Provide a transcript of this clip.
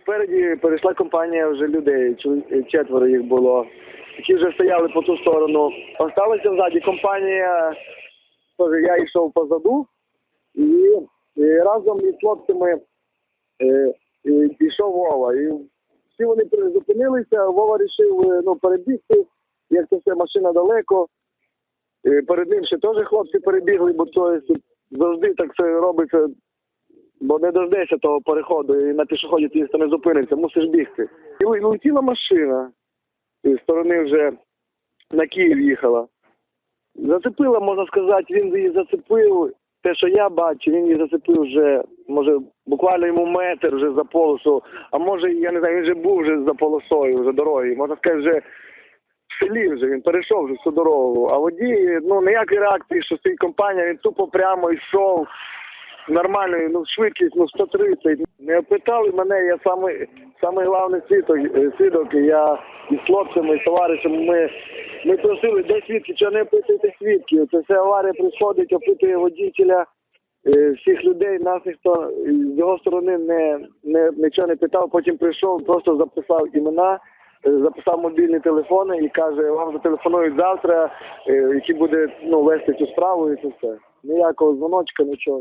спереді перейшла компанія вже людей, четверо їх було, які вже стояли по ту сторону. Осталася ззаді компанія, я йшов позаду, і, і разом із хлопцями е, пішов Вова. І всі вони зупинилися, Вова вирішив ну, перебігти, як це все машина далеко. Е, Перед ним ще теж хлопці перебігли, бо то завжди так це робиться, бо не дождешся того переходу і на пішоході ти не зупинишся, мусиш бігти. І летіла машина з сторони вже на Київ їхала. Зацепила, можна сказати, він її зацепив. Те, що я бачу, він її зацепив вже, може, буквально йому метр вже за полосу, а може, я не знаю, він вже був вже за полосою вже дороги. Можна сказати, вже в селі вже він перейшов вже всю дорогу. А водій, ну ніякої реакції, що стоїть компанія, він тупо прямо йшов. Нормально, ну швидкість, ну 130. Не опитали мене, я самий, самий головний свідок, е, свідок. Я із хлопцями, з товаришами, ми, ми просили, де свідки, чого не опитуєте свідків. Це все аварія приходить, опитує водителя, е, всіх людей, нас ніхто з його сторони не, не, нічого не питав, потім прийшов, просто записав імена, е, записав мобільні телефони і каже, вам зателефонують завтра, який буде ну, вести цю справу і це все. Ніякого дзвоночка, нічого.